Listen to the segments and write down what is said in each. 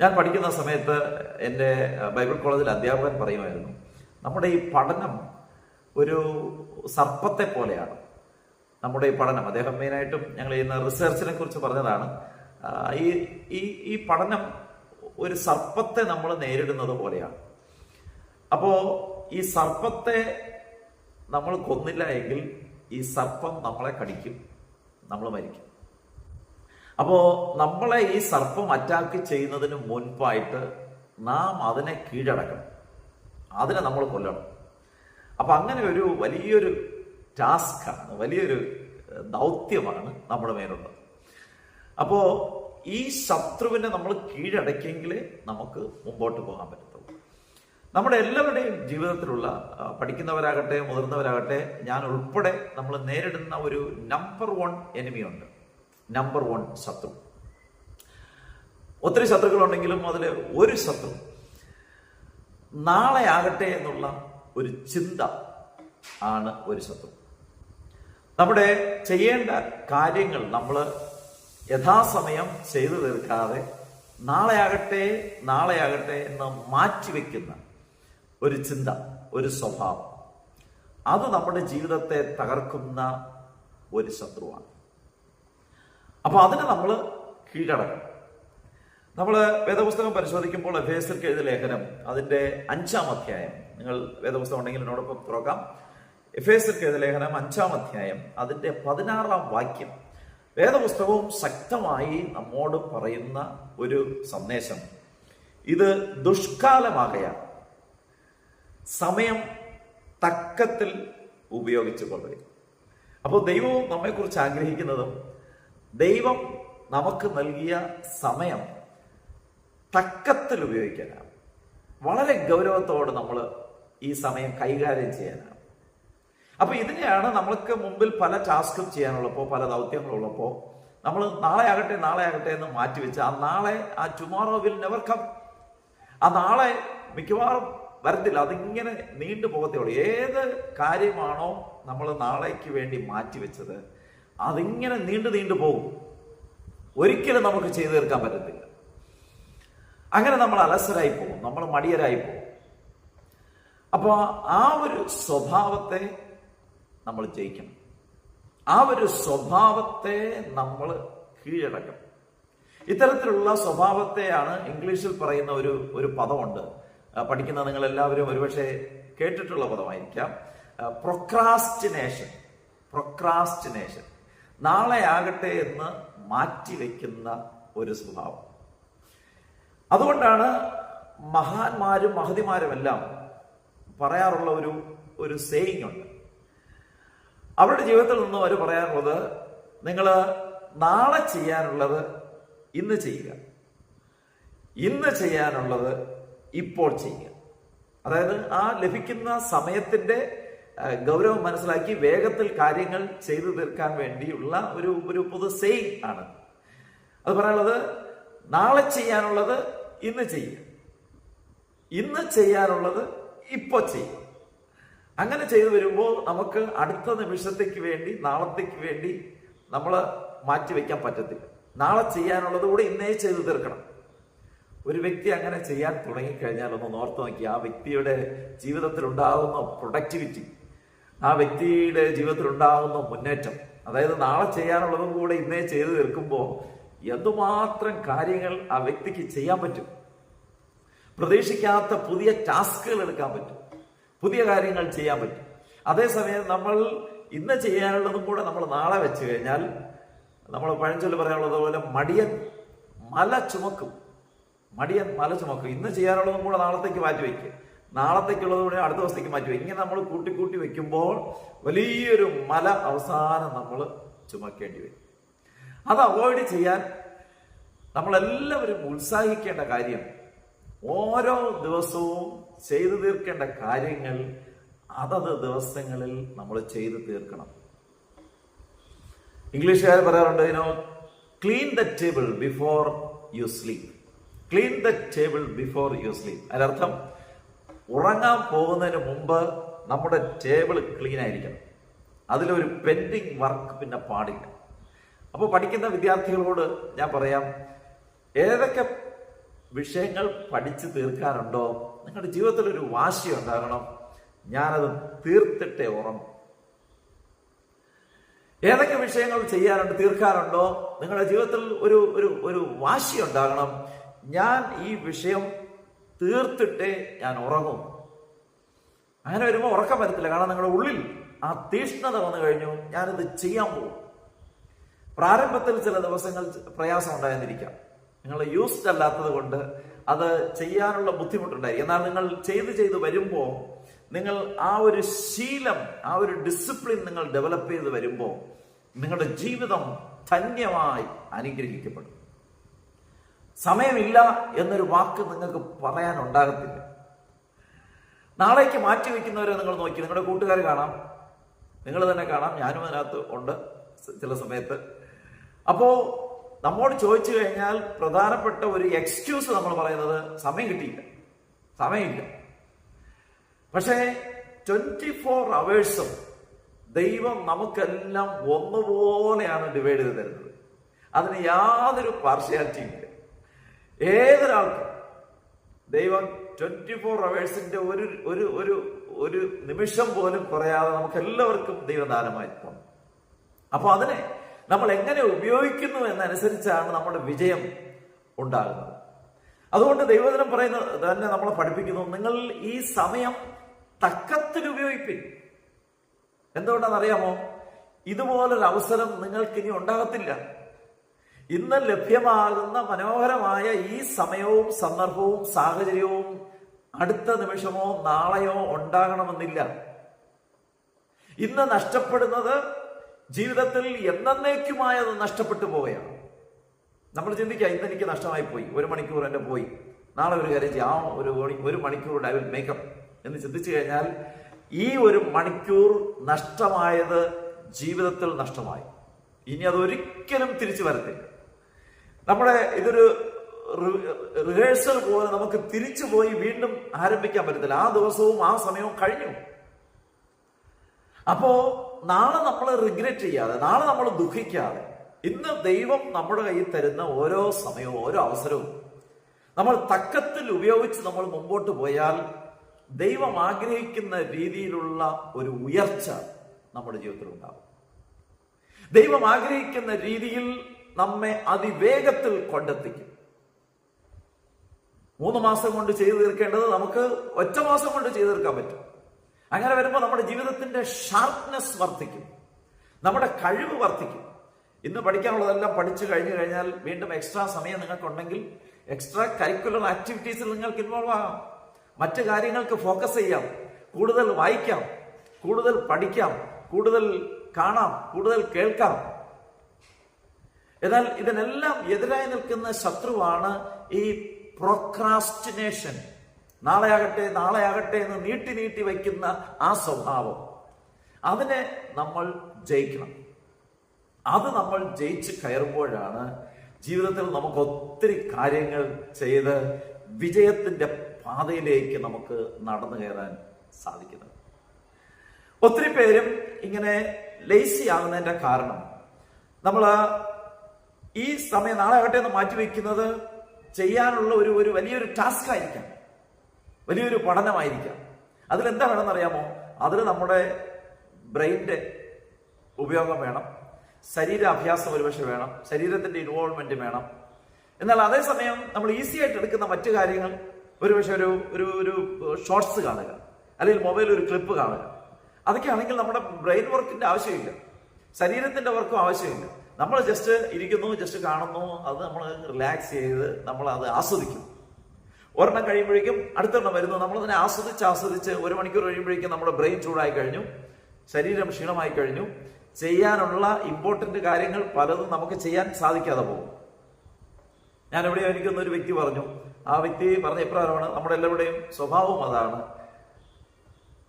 ഞാൻ പഠിക്കുന്ന സമയത്ത് എന്റെ ബൈബിൾ കോളേജിൽ അധ്യാപകൻ പറയുമായിരുന്നു നമ്മുടെ ഈ പഠനം ഒരു സർപ്പത്തെ പോലെയാണ്. നമ്മുടെ ഈ പഠനം അദ്ദേഹം മെയിനായിട്ടും ഞങ്ങൾ ചെയ്യുന്ന റിസർച്ചിനെ കുറിച്ച് പറഞ്ഞതാണ് ഈ ഈ ഈ പഠനം ഒരു സർപ്പത്തെ നമ്മൾ നേരിടുന്നത് പോലെയാണ്. അപ്പോ ഈ സർപ്പത്തെ നമ്മൾ കൊന്നില്ല എങ്കിൽ ഈ സർപ്പം നമ്മളെ കടിക്കും നമ്മൾ മരിക്കും. അപ്പോ നമ്മളെ ഈ സർപ്പം അറ്റാക്ക് ചെയ്യുന്നതിന് മുൻപായിട്ട് നാം അതിനെ കീഴടക്കണം. അതിനെ നമ്മൾ കൊല്ലണം. അപ്പൊ അങ്ങനെ ഒരു വലിയൊരു ടാസ്ക്കാണ് വലിയൊരു ദൗത്യമാണ് നമ്മുടെ മേലുള്ളത്. അപ്പോ ഈ ശത്രുവിനെ നമ്മൾ കീഴടക്കിയെങ്കിലേ നമുക്ക് മുമ്പോട്ട് പോകാൻ പറ്റത്തുള്ളൂ. നമ്മുടെ എല്ലാവരുടെയും ജീവിതത്തിലുള്ള പഠിക്കുന്നവരാകട്ടെ മുതിർന്നവരാകട്ടെ ഞാൻ ഉൾപ്പെടെ നമ്മൾ നേരിടുന്ന ഒരു നമ്പർ വൺ എനിമിയുണ്ട് നമ്പർ വൺ ശത്രു. ഒത്തിരി ശത്രുക്കളുണ്ടെങ്കിലും അതിൽ ഒരു ശത്രു. നാളെ ആകട്ടെ എന്നുള്ള ഒരു ചിന്ത ആണ് ഒരു ശത്രു. നമ്മുടെ ചെയ്യേണ്ട കാര്യങ്ങൾ നമ്മൾ യഥാസമയം ചെയ്തു തീർക്കാതെ നാളെയാകട്ടെ നാളെയാകട്ടെ എന്ന് മാറ്റിവെക്കുന്ന ഒരു ചിന്ത ഒരു സ്വഭാവം. അത് നമ്മുടെ ജീവിതത്തെ തകർക്കുന്ന ഒരു ശത്രുവാണ്. അപ്പൊ അതിനെ നമ്മൾ കീഴടക്കണം നമ്മൾ വേദപുസ്തകം പരിശോധിക്കുമ്പോൾ എഫേസർക്ക് എഴുതിയ ലേഖനം അതിന്റെ അഞ്ചാം അധ്യായം. നിങ്ങൾ വേദപുസ്തകം ഉണ്ടെങ്കിൽ എന്നോടൊപ്പം തുറക്കാം. എഫേസർക്ക് എഴുതിയ ലേഖനം അഞ്ചാം അധ്യായം അതിന്റെ പതിനാറാം വാക്യം. വേദപുസ്തകവും ശക്തമായി നമ്മോട് പറയുന്ന ഒരു സന്ദേശം. ഇത് ദുഷ്കാലമാകയാൽ സമയം തക്കത്തിൽ ഉപയോഗിച്ചു കൊള്ളുക അപ്പോൾ ദൈവവും നമ്മെക്കുറിച്ച് ആഗ്രഹിക്കുന്നതും ദൈവം നമുക്ക് നൽകിയ സമയം തക്കത്തിൽ ഉപയോഗിക്കാനാണ് വളരെ ഗൗരവത്തോടെ നമ്മൾ ഈ സമയം കൈകാര്യം ചെയ്യാനാണ്. അപ്പൊ ഇതിനെയാണ് നമ്മൾക്ക് മുമ്പിൽ പല ടാസ്കും ചെയ്യാനുള്ളപ്പോൾ പല ദൗത്യങ്ങളുള്ളപ്പോൾ നമ്മൾ നാളെ ആകട്ടെ നാളെ ആകട്ടെ എന്ന് മാറ്റിവെച്ച് ആ നാളെ ആ ടുമോറോ വിൽ നെവർ കം ആ നാളെ മിക്കവാറും വരത്തില്ല. അതിങ്ങനെ നീണ്ടു പോകത്തേ ഉള്ളൂ. ഏത് കാര്യമാണോ നമ്മൾ നാളേക്ക് വേണ്ടി മാറ്റിവെച്ചത് അതിങ്ങനെ നീണ്ടു നീണ്ടു പോകും ഒരിക്കലും നമുക്ക് ചെയ്തു തീർക്കാൻ പറ്റത്തില്ല. അങ്ങനെ നമ്മൾ അലസരായി പോകും നമ്മൾ മടിയരായി പോകും അപ്പോൾ ആ ഒരു സ്വഭാവത്തെ നമ്മൾ ജയിക്കണം. ആ ഒരു സ്വഭാവത്തെ നമ്മൾ കീഴടക്കണം. ഇത്തരത്തിലുള്ള സ്വഭാവത്തെയാണ് ഇംഗ്ലീഷിൽ പറയുന്ന ഒരു ഒരു പദമുണ്ട്. പഠിക്കുന്ന നിങ്ങൾ എല്ലാവരും ഒരുപക്ഷെ കേട്ടിട്ടുള്ള പദമായിരിക്കാം. പ്രൊക്രാസ്റ്റിനേഷൻ പ്രൊക്രാസ്റ്റിനേഷൻ നാളെ ആകട്ടെ എന്ന് മാറ്റിവെക്കുന്ന ഒരു സ്വഭാവം. അതുകൊണ്ടാണ് മഹാന്മാരും മഹതിമാരുമെല്ലാം പറയാറുള്ള ഒരു ഒരു സേയിങ് ഉണ്ട്. അവരുടെ ജീവിതത്തിൽ നിന്നും അവർ പറയാനുള്ളത് നിങ്ങൾ നാളെ ചെയ്യാനുള്ളത് ഇന്ന് ചെയ്യുക. ഇന്ന് ചെയ്യാനുള്ളത് ഇപ്പോൾ ചെയ്യുക. അതായത് ആ ലഭിക്കുന്ന സമയത്തിന്റെ ആ, ഗൗരവം മനസ്സിലാക്കി വേഗത്തിൽ കാര്യങ്ങൾ ചെയ്തു തീർക്കാൻ വേണ്ടിയുള്ള ഒരു ഒരു പൊതു സെയിൽ ആണ്. അത് പറയാനുള്ളത് നാളെ ചെയ്യാനുള്ളത് ഇന്ന് ചെയ്യുക ഇന്ന് ചെയ്യാനുള്ളത് ഇപ്പോൾ ചെയ്യുക അങ്ങനെ ചെയ്തു വരുമ്പോൾ നമുക്ക് അടുത്ത നിമിഷത്തേക്ക് വേണ്ടി നാളത്തേക്ക് വേണ്ടി നമ്മൾ മാറ്റിവെക്കാൻ പറ്റത്തില്ല. നാളെ ചെയ്യാനുള്ളത് കൂടെ ഇന്നേ ചെയ്തു തീർക്കണം. ഒരു വ്യക്തി അങ്ങനെ ചെയ്യാൻ തുടങ്ങിക്കഴിഞ്ഞാൽ ഒന്ന് ഓർത്ത് നോക്കി ആ വ്യക്തിയുടെ ജീവിതത്തിൽ ഉണ്ടാകുന്ന പ്രൊഡക്ടിവിറ്റി ആ വ്യക്തിയുടെ ജീവിതത്തിൽ ഉണ്ടാകുന്ന മുന്നേറ്റം അതായത് നാളെ ചെയ്യാനുള്ളതും കൂടെ ഇന്നേ ചെയ്തു തീർക്കുമ്പോൾ എന്തുമാത്രം കാര്യങ്ങൾ ആ വ്യക്തിക്ക് ചെയ്യാൻ പറ്റും? പ്രതീക്ഷിക്കാത്ത പുതിയ ടാസ്കുകൾ എടുക്കാൻ പറ്റും. പുതിയ കാര്യങ്ങൾ ചെയ്യാൻ പറ്റും. അതേസമയം നമ്മൾ ഇന്ന് ചെയ്യാനുള്ളതും കൂടെ നമ്മൾ നാളെ വെച്ച് കഴിഞ്ഞാൽ നമ്മൾ പഴഞ്ചൊല്ല് പറയാനുള്ളത് പോലെ മടിയൻ മല ചുമക്കും. മടിയൻ മല ചുമക്കും. ഇന്ന് ചെയ്യാനുള്ളതും കൂടെ നാളത്തേക്ക് മാറ്റി വയ്ക്കുക നാളത്തേക്കുള്ളത് കൂടെ അടുത്ത ദിവസത്തേക്ക് മാറ്റി ഇങ്ങനെ നമ്മൾ കൂട്ടി കൂട്ടി വെക്കുമ്പോൾ വലിയൊരു മല അവസാനം നമ്മൾ ചുമക്കേണ്ടി വരും. അത് അവോയ്ഡ് ചെയ്യാൻ നമ്മളെല്ലാവരും ഉത്സാഹിക്കേണ്ട കാര്യം ഓരോ ദിവസവും ചെയ്തു തീർക്കേണ്ട കാര്യങ്ങൾ അതത് ദിവസങ്ങളിൽ നമ്മൾ ചെയ്തു തീർക്കണം. ഇംഗ്ലീഷുകാർ പറയാറുണ്ട് you know clean the table before you sleep clean the table before you sleep അതിനർത്ഥം ഉറങ്ങാൻ പോകുന്നതിന് മുമ്പ് നമ്മുടെ ടേബിൾ ക്ലീൻ ആയിരിക്കണം. അതിലൊരു പെൻഡിങ് വർക്ക് പിന്നെ പാടില്ല. അപ്പോൾ പഠിക്കുന്ന വിദ്യാർത്ഥികളോട് ഞാൻ പറയാം ഏതൊക്കെ വിഷയങ്ങൾ പഠിച്ചു തീർക്കാറുണ്ടോ നിങ്ങളുടെ ജീവിതത്തിൽ ഒരു വാശി ഉണ്ടാകണം ഞാനത് തീർത്തിട്ടേ ഉറങ്ങും. ഏതൊക്കെ വിഷയങ്ങൾ ചെയ്യാനുണ്ട് തീർക്കാറുണ്ടോ നിങ്ങളുടെ ജീവിതത്തിൽ ഒരു ഒരു ഒരു വാശി ഉണ്ടാകണം. ഞാൻ ഈ വിഷയം തീർത്തിട്ടേ ഞാൻ ഉറങ്ങും. അങ്ങനെ വരുമ്പോൾ ഉറക്കം വരത്തില്ല. കാരണം നിങ്ങളുടെ ഉള്ളിൽ ആ തീഷ്ണത വന്നു കഴിഞ്ഞു. ഞാനിത് ചെയ്യാൻ പോകും. പ്രാരംഭത്തിൽ ചില ദിവസങ്ങൾ പ്രയാസം ഉണ്ടായിരുന്നിരിക്കാം നിങ്ങൾ യൂസ്ഡ് അല്ലാത്തത് കൊണ്ട് അത് ചെയ്യാനുള്ള ബുദ്ധിമുട്ടുണ്ടായി. എന്നാൽ നിങ്ങൾ ചെയ്ത് ചെയ്ത് വരുമ്പോൾ നിങ്ങൾ ആ ഒരു ശീലം ആ ഒരു ഡിസിപ്ലിൻ നിങ്ങൾ ഡെവലപ്പ് ചെയ്ത് വരുമ്പോൾ നിങ്ങളുടെ ജീവിതം ധന്യമായി അനുഗ്രഹിക്കപ്പെടും. സമയമില്ല എന്നൊരു വാക്ക് നിങ്ങൾക്ക് പറയാനുണ്ടാകത്തില്ല. നാളേക്ക് മാറ്റി വയ്ക്കുന്നവരെ നിങ്ങൾ നോക്കി. നിങ്ങളുടെ കൂട്ടുകാർ കാണാം. നിങ്ങൾ തന്നെ കാണാം. ഞാനും അതിനകത്ത് ഉണ്ട് ചില സമയത്ത്. അപ്പോ നമ്മോട് ചോദിച്ചു കഴിഞ്ഞാൽ പ്രധാനപ്പെട്ട ഒരു എക്സ്ക്യൂസ് നമ്മൾ പറയുന്നത് സമയം കിട്ടിയില്ല. സമയമില്ല. പക്ഷേ ട്വന്റി ഫോർ അവേഴ്സും ദൈവം നമുക്കെല്ലാം ഒന്നുപോലെയാണ് ഡിവൈഡ് ചെയ്ത് തരുന്നത്. അതിന് യാതൊരു പാർഷ്യാലിറ്റിയും ഇല്ല. ഏതൊരാൾക്കും ദൈവം ട്വന്റി ഫോർ അവേഴ്സിന്റെ ഒരു ഒരു ഒരു ഒരു നിമിഷം പോലും കുറയാതെ നമുക്ക് എല്ലാവർക്കും ദൈവദാനമായി തന്നു. അപ്പോൾ അതിനെ നമ്മൾ എങ്ങനെ ഉപയോഗിക്കുന്നു എന്നനുസരിച്ചാണ് നമ്മുടെ വിജയം ഉണ്ടാകുന്നത്. അതുകൊണ്ട് ദൈവദിനം പറയുന്നത് തന്നെ നമ്മളെ പഠിപ്പിക്കുന്നു നിങ്ങൾ ഈ സമയം തക്കത്തിൽ ഉപയോഗിപ്പിൻ. എന്തുകൊണ്ടാണെന്നറിയാമോ? ഇതുപോലൊരു അവസരം നിങ്ങൾക്ക് ഇനി ഉണ്ടാകത്തില്ല. ഇന്ന് ലഭ്യമാകുന്ന മനോഹരമായ ഈ സമയവും സന്ദർഭവും സാഹചര്യവും അടുത്ത നിമിഷമോ നാളെയോ ഉണ്ടാകണമെന്നില്ല. ഇന്ന് നഷ്ടപ്പെടുന്നത് ജീവിതത്തിൽ എന്നേക്കുമായത് നഷ്ടപ്പെട്ടു പോവുകയാണ്. നമ്മൾ ചിന്തിക്കുക ഇന്ന് എനിക്ക് നഷ്ടമായി പോയി ഒരു മണിക്കൂർ എന്റെ പോയി. നാളെ ഒരു കാര്യം ചെയ്യാം ഒരു ഒരു മണിക്കൂർ ഐ വിൽ മേക്കപ്പ് എന്ന് ചിന്തിച്ചു കഴിഞ്ഞാൽ ഈ ഒരു മണിക്കൂർ നഷ്ടമായത് ജീവിതത്തിൽ നഷ്ടമായി. ഇനി അതൊരിക്കലും തിരിച്ചു വരത്തില്ല. നമ്മുടെ ഇതൊരു റിഹേഴ്സൽ പോലെ നമുക്ക് തിരിച്ചു പോയി വീണ്ടും ആരംഭിക്കാൻ പറ്റത്തില്ല. ആ ദിവസവും ആ സമയവും കഴിഞ്ഞു. അപ്പോ നാളെ നമ്മൾ റിഗ്രറ്റ് ചെയ്യാതെ നാളെ നമ്മൾ ദുഃഖിക്കാതെ ഇന്ന് ദൈവം നമ്മുടെ കയ്യിൽ തരുന്ന ഓരോ സമയവും ഓരോ അവസരവും നമ്മൾ തക്കത്തിൽ ഉപയോഗിച്ച് നമ്മൾ മുമ്പോട്ട് പോയാൽ ദൈവം ആഗ്രഹിക്കുന്ന രീതിയിലുള്ള ഒരു ഉയർച്ച നമ്മുടെ ജീവിതത്തിൽ ഉണ്ടാകും ദൈവം ആഗ്രഹിക്കുന്ന രീതിയിൽ നമ്മെ അതിവേഗത്തിൽ കൊണ്ടെത്തിക്കും. മൂന്ന് മാസം കൊണ്ട് ചെയ്തു തീർക്കേണ്ടത് നമുക്ക് ഒറ്റ മാസം കൊണ്ട് ചെയ്തു തീർക്കാൻ പറ്റും. അങ്ങനെ വരുമ്പോൾ നമ്മുടെ ജീവിതത്തിന്റെ ഷാർപ്നെസ് വർദ്ധിക്കും. നമ്മുടെ കഴിവ് വർദ്ധിക്കും. ഇന്ന് പഠിക്കാനുള്ളതെല്ലാം പഠിച്ചു കഴിഞ്ഞു കഴിഞ്ഞാൽ വീണ്ടും എക്സ്ട്രാ സമയം നിങ്ങൾക്കുണ്ടെങ്കിൽ എക്സ്ട്രാ കരിക്കുലർ ആക്ടിവിറ്റീസിൽ നിങ്ങൾക്ക് ഇൻവോൾവ് ആകാം. മറ്റു കാര്യങ്ങൾക്ക് ഫോക്കസ് ചെയ്യാം. കൂടുതൽ വായിക്കാം. കൂടുതൽ പഠിക്കാം. കൂടുതൽ കാണാം. കൂടുതൽ കേൾക്കാം. എന്നാൽ ഇതിനെല്ലാം എതിരായി നിൽക്കുന്ന ശത്രുവാണ് ഈ പ്രൊക്രാസ്റ്റിനേഷൻ നാളെ ആകട്ടെ എന്ന് നീട്ടി നീട്ടി വയ്ക്കുന്ന ആ സ്വഭാവം. അതിനെ നമ്മൾ ജയിക്കണം. അത് നമ്മൾ ജയിച്ച് കയറുമ്പോഴാണ് ജീവിതത്തിൽ നമുക്ക് ഒത്തിരി കാര്യങ്ങൾ ചെയ്ത് വിജയത്തിന്റെ പാതയിലേക്ക് നമുക്ക് നടന്നു കയറാൻ സാധിക്കുന്നത്. ഒത്തിരി പേരും ഇങ്ങനെ ലേസി ആകുന്നതിന്റെ കാരണം. നമ്മൾ ഈ സമയം നാളെ ആകട്ടെ എന്ന് മാറ്റിവെക്കുന്നത് ചെയ്യാനുള്ള ഒരു ഒരു വലിയൊരു ടാസ്ക് ആയിരിക്കാം. വലിയൊരു പഠനമായിരിക്കാം. അതിലെന്താ വേണമെന്നറിയാമോ അതിൽ നമ്മുടെ ബ്രെയിന്റെ ഉപയോഗം വേണം. ശരീരാഭ്യാസം ഒരുപക്ഷെ വേണം. ശരീരത്തിന്റെ ഇൻവോൾവ്മെന്റ് വേണം. എന്നാൽ അതേസമയം നമ്മൾ ഈസി ആയിട്ട് എടുക്കുന്ന മറ്റു കാര്യങ്ങൾ ഒരുപക്ഷെ ഒരു ഒരു ഒരു ഷോർട്സ് കാണുക. അല്ലെങ്കിൽ മൊബൈൽ ഒരു ക്ലിപ്പ് കാണുക. അതൊക്കെ ആണെങ്കിൽ നമ്മുടെ ബ്രെയിൻ വർക്കിന്റെ ആവശ്യമില്ല. ശരീരത്തിന്റെ വർക്കും ആവശ്യമില്ല. നമ്മൾ ജസ്റ്റ് ഇരിക്കുന്നു ജസ്റ്റ് കാണുന്നു അത് നമ്മൾ റിലാക്സ് ചെയ്ത് നമ്മൾ അത് ആസ്വദിക്കുന്നു ഒരെണ്ണം കഴിയുമ്പോഴേക്കും അടുത്തെണ്ണം വരുന്നു. നമ്മൾ അതിനെ ആസ്വദിച്ച് ആസ്വദിച്ച് ഒരു മണിക്കൂർ കഴിയുമ്പോഴേക്കും നമ്മുടെ ബ്രെയിൻ ചൂടായി കഴിഞ്ഞു. ശരീരം ക്ഷീണമായി കഴിഞ്ഞു. ചെയ്യാനുള്ള ഇമ്പോർട്ടന്റ് കാര്യങ്ങൾ പലതും നമുക്ക് ചെയ്യാൻ സാധിക്കാതെ പോകും. ഞാൻ എവിടെയോ എനിക്കൊന്ന് ഒരു വ്യക്തി പറഞ്ഞു. ആ വ്യക്തി പറഞ്ഞ ഇപ്രകാരമാണ്. നമ്മുടെ എല്ലാവരുടെയും സ്വഭാവം അതാണ്.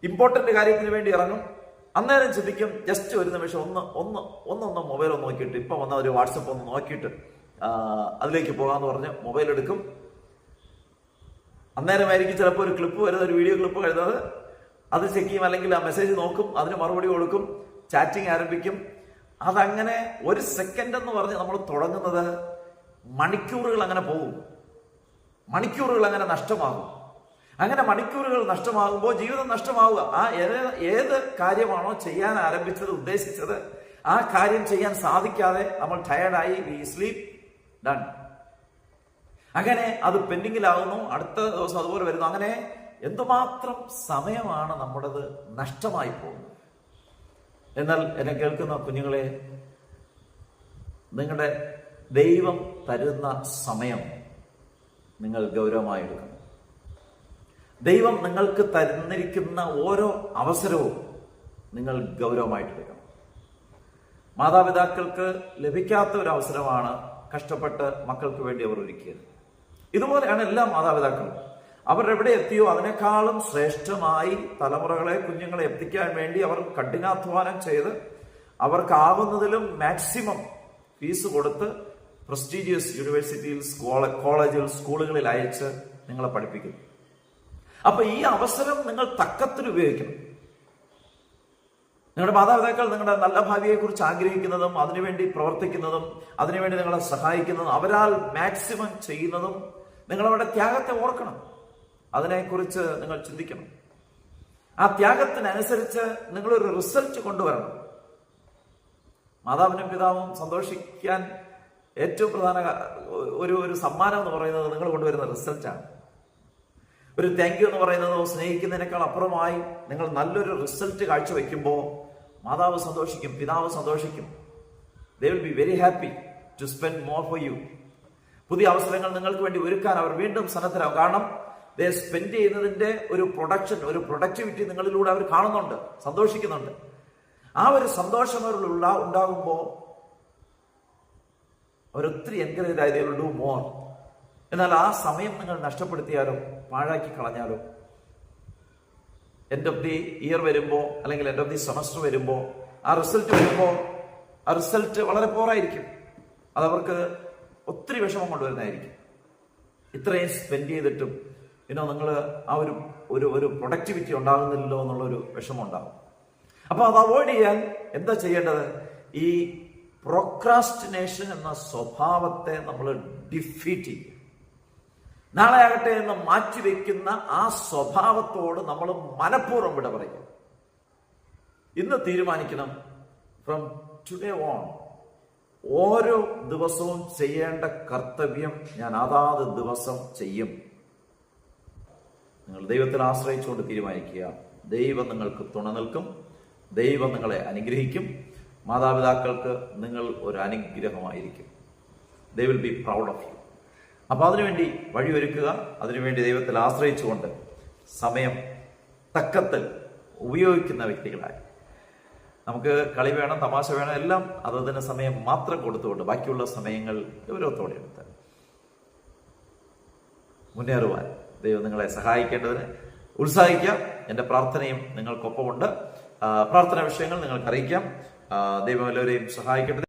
ഇമ്പോർട്ടന്റ് കാര്യത്തിന് വേണ്ടി ഇറങ്ങും. അന്നേരം ചിന്തിക്കും ജസ്റ്റ് ഒരു നിമിഷം ഒന്ന് ഒന്ന് ഒന്നൊന്ന് മൊബൈൽ ഒന്ന് നോക്കിയിട്ട് ഇപ്പം വന്ന ഒരു വാട്സപ്പ് ഒന്ന് നോക്കിയിട്ട് അതിലേക്ക് പോകാന്ന് പറഞ്ഞ് മൊബൈൽ എടുക്കും. അന്നേരമായിരിക്കും ചിലപ്പോൾ ഒരു ക്ലിപ്പ് വരുന്ന ഒരു വീഡിയോ ക്ലിപ്പ് വരുന്നത്. അത് ചെക്ക് ചെയ്യും അല്ലെങ്കിൽ ആ മെസ്സേജ് നോക്കും അതിന് മറുപടി കൊടുക്കും ചാറ്റിംഗ് ആരംഭിക്കും. അതങ്ങനെ ഒരു സെക്കൻഡ് എന്ന് പറഞ്ഞ് നമ്മൾ തുടങ്ങുന്നത് മണിക്കൂറുകൾ അങ്ങനെ പോകും. മണിക്കൂറുകൾ അങ്ങനെ നഷ്ടമാകും. അങ്ങനെ മണിക്കൂറുകൾ നഷ്ടമാകുമ്പോൾ ജീവിതം നഷ്ടമാവുക. ആ ഏത് കാര്യമാണോ ചെയ്യാൻ ആരംഭിച്ചത് ഉദ്ദേശിച്ചത് ആ കാര്യം ചെയ്യാൻ സാധിക്കാതെ നമ്മൾ ടയർഡായി വി സ്ലീപ് ഡൺ അങ്ങനെ അത് പെൻഡിങ്ങിലാകുന്നു അടുത്ത ദിവസം അതുപോലെ വരുന്നു. അങ്ങനെ എന്തുമാത്രം സമയമാണ് നമ്മുടേത് നഷ്ടമായി പോകുന്നത്? എന്നാൽ എന്നെ കേൾക്കുന്ന കുഞ്ഞുങ്ങളെ നിങ്ങളുടെ ദൈവം തരുന്ന സമയം നിങ്ങൾ ഗൗരവമായി എടുക്കണം. ദൈവം നിങ്ങൾക്ക് തരുന്നിരിക്കുന്ന ഓരോ അവസരവും നിങ്ങൾ ഗൗരവമായിട്ട് എടുക്കണം. മാതാപിതാക്കൾക്ക് ലഭിക്കാത്ത ഒരു അവസരമാണ് കഷ്ടപ്പെട്ട് മക്കൾക്ക് വേണ്ടി അവർ ഒരുക്കിയത്. ഇതുപോലെയാണ് എല്ലാ മാതാപിതാക്കളും. അവർ എവിടെ എത്തിയോ അതിനേക്കാളും ശ്രേഷ്ഠമായി തലമുറകളെ കുഞ്ഞുങ്ങളെ എത്തിക്കാൻ വേണ്ടി അവർ കഠിനാധ്വാനം ചെയ്ത് അവർക്കാവുന്നതിലും മാക്സിമം ഫീസ് കൊടുത്ത് പ്രസ്റ്റീജിയസ് യൂണിവേഴ്സിറ്റിയിൽ കോളേജുകൾ സ്കൂളുകളിൽ അയച്ച് നിങ്ങളെ പഠിപ്പിക്കുന്നു. അപ്പൊ ഈ അവസരം നിങ്ങൾ തക്കത്തിൽ ഉപയോഗിക്കണം. നിങ്ങളുടെ മാതാപിതാക്കൾ നിങ്ങളുടെ നല്ല ഭാവിയെക്കുറിച്ച് ആഗ്രഹിക്കുന്നതും അതിനുവേണ്ടി പ്രവർത്തിക്കുന്നതും അതിനുവേണ്ടി നിങ്ങളെ സഹായിക്കുന്നതും അവരാൽ മാക്സിമം ചെയ്യുന്നതും നിങ്ങൾ അവരുടെ ത്യാഗത്തെ ഓർക്കണം. അതിനെക്കുറിച്ച് നിങ്ങൾ ചിന്തിക്കണം. ആ ത്യാഗത്തിനനുസരിച്ച് നിങ്ങളൊരു റിസൾട്ട് കൊണ്ടുവരണം. മാതാവിനും പിതാവും സന്തോഷിക്കാൻ ഏറ്റവും പ്രധാന ഒരു ഒരു സമ്മാനം എന്ന് പറയുന്നത് നിങ്ങൾ കൊണ്ടുവരുന്ന റിസൾട്ടാണ്. ഒരു താങ്ക് യു എന്ന് പറയുന്നത് സ്നേഹിക്കുന്നതിനേക്കാൾ അപ്പുറമായി നിങ്ങൾ നല്ലൊരു റിസൾട്ട് കാഴ്ചവെക്കുമ്പോൾ മാതാവ് സന്തോഷിക്കും പിതാവ് സന്തോഷിക്കും. They will be very happy to spend more for you പുതിയ അവസരങ്ങൾ നിങ്ങൾക്ക് വേണ്ടി ഒരുക്കാൻ അവർ വീണ്ടും സന്നദ്ധരാകും. കാരണം ദേ സ്പെൻഡ് ചെയ്യുന്നതിന്റെ ഒരു പ്രൊഡക്ഷൻ ഒരു പ്രൊഡക്ടിവിറ്റി നിങ്ങളിലൂടെ അവർ കാണുന്നുണ്ട് സന്തോഷിക്കുന്നുണ്ട്. ആ ഒരു സന്തോഷം അവരിലുള്ള ഉണ്ടാകുമ്പോൾ അവരൊത്തിരി എൻകറേജ് ആയതേ ഡു മോർ എന്നാൽ ആ സമയം നിങ്ങൾ നഷ്ടപ്പെടുത്തിയാലോ പാഴാക്കി കളഞ്ഞാലോ എൻഡ് ഓഫ് ദി ഇയർ വരുമ്പോൾ അല്ലെങ്കിൽ എൻഡ് ഓഫ് ദി സെമസ്റ്റർ വരുമ്പോൾ ആ റിസൾട്ട് വരുമ്പോൾ ആ റിസൾട്ട് വളരെ പോറായിരിക്കും അതവർക്ക് ഒത്തിരി വിഷമം കൊണ്ടുവരുന്നതായിരിക്കും. ഇത്രയും സ്പെൻഡ് ചെയ്തിട്ടും പിന്നെ നിങ്ങൾ ആ ഒരു ഒരു ഒരു പ്രൊഡക്ടിവിറ്റി ഉണ്ടാകുന്നില്ലല്ലോ എന്നുള്ളൊരു വിഷമം ഉണ്ടാകും അപ്പോൾ അത് അവോയ്ഡ് ചെയ്യാൻ എന്താ ചെയ്യേണ്ടത്? ഈ പ്രൊക്രാസ്റ്റിനേഷൻ എന്ന സ്വഭാവത്തെ നമ്മൾ ഡിഫീറ്റ് ചെയ്യും. നാളെ ആകട്ടെ എന്ന് മാറ്റിവെക്കുന്ന ആ സ്വഭാവത്തോട് നമ്മൾ മനഃപൂർവം വിട പറയും. ഇന്ന് തീരുമാനിക്കണം. ഫ്രം ടുഡേ ഓൺ ഓരോ ദിവസവും ചെയ്യേണ്ട കർത്തവ്യം ഞാൻ അതാത് ദിവസം ചെയ്യും. നിങ്ങൾ ദൈവത്തിൽ ആശ്രയിച്ചുകൊണ്ട് തീരുമാനിക്കുക. ദൈവം നിങ്ങൾക്ക് തുണ നിൽക്കും ദൈവം നിങ്ങളെ അനുഗ്രഹിക്കും. മാതാപിതാക്കൾക്ക് നിങ്ങൾ ഒരു അനുഗ്രഹമായിരിക്കും. They will be proud of you അപ്പൊ അതിനുവേണ്ടി വഴിയൊരുക്കുക അതിനുവേണ്ടി ദൈവത്തിൽ ആശ്രയിച്ചുകൊണ്ട് സമയം തക്കത്തിൽ ഉപയോഗിക്കുന്ന വ്യക്തികളായി. നമുക്ക് കളി വേണം തമാശ വേണം എല്ലാം അതതിന് സമയം മാത്രം കൊടുത്തുകൊണ്ട് ബാക്കിയുള്ള സമയങ്ങൾ ഗൗരവത്തോടെ എടുത്ത് മുന്നേറുവാൻ ദൈവം നിങ്ങളെ സഹായിക്കേണ്ടതിന് ഉത്സാഹിക്കാം എന്റെ പ്രാർത്ഥനയും നിങ്ങൾക്കൊപ്പമുണ്ട്. പ്രാർത്ഥനാ വിഷയങ്ങൾ നിങ്ങൾക്ക് അറിയിക്കാം ദൈവം എല്ലാവരെയും സഹായിക്കട്ടെ.